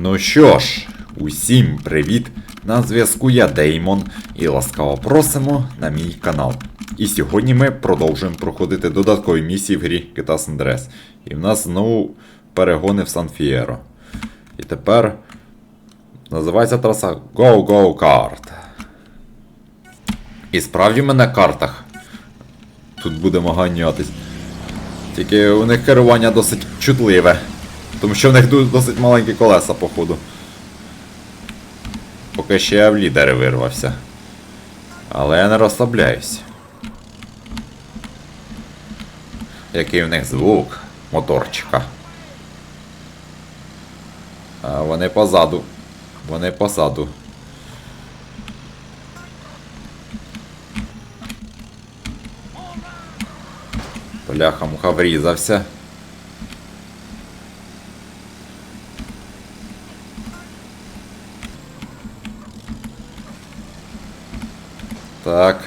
Ну що ж, усім привіт! На зв'язку я Деймон і ласкаво просимо на мій канал. І сьогодні ми продовжуємо проходити додаткові місії в грі San Andreas. І в нас знову перегони в Сан Фієро. І тепер називається траса Go Go Kart. І справді ми на картах. Тут будемо ганятись. Тільки у них керування досить чутливе. Тому що в них досить маленькі колеса, походу. Поки ще я в лідери вирвався. Але я не розслабляюсь. Який в них звук моторчика. А вони позаду. Вони позаду. Бляха муха врізався. Так.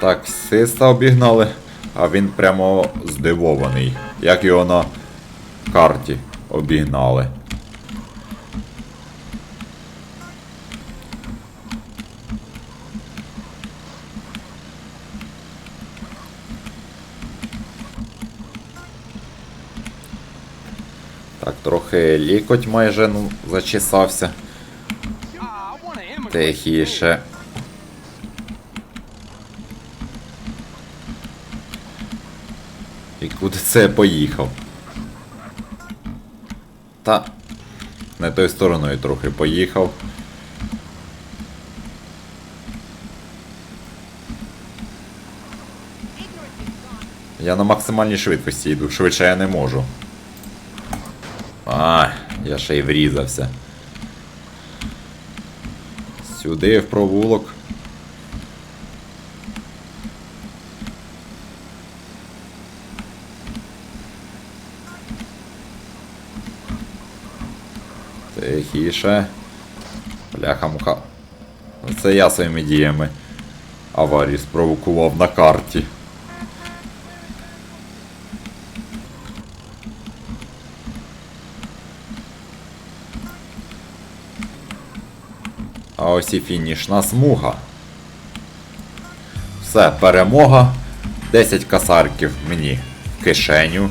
Так, систа обігнали, а він прямо здивований. Як його на карті обігнали. Так, трохи лікоть майже ну, зачесався. Тихіше. І куди це поїхав? Та. Не тою стороною трохи поїхав. Я на максимальній швидкості йду, швидше я не можу. А, я ще й врізався. Сюди в провулок. Тихіше. Бляха-муха. Це я своїми діями аварію спровокував на карті. А ось і фінішна смуга. Все, перемога. 10 касарків мені в кишеню.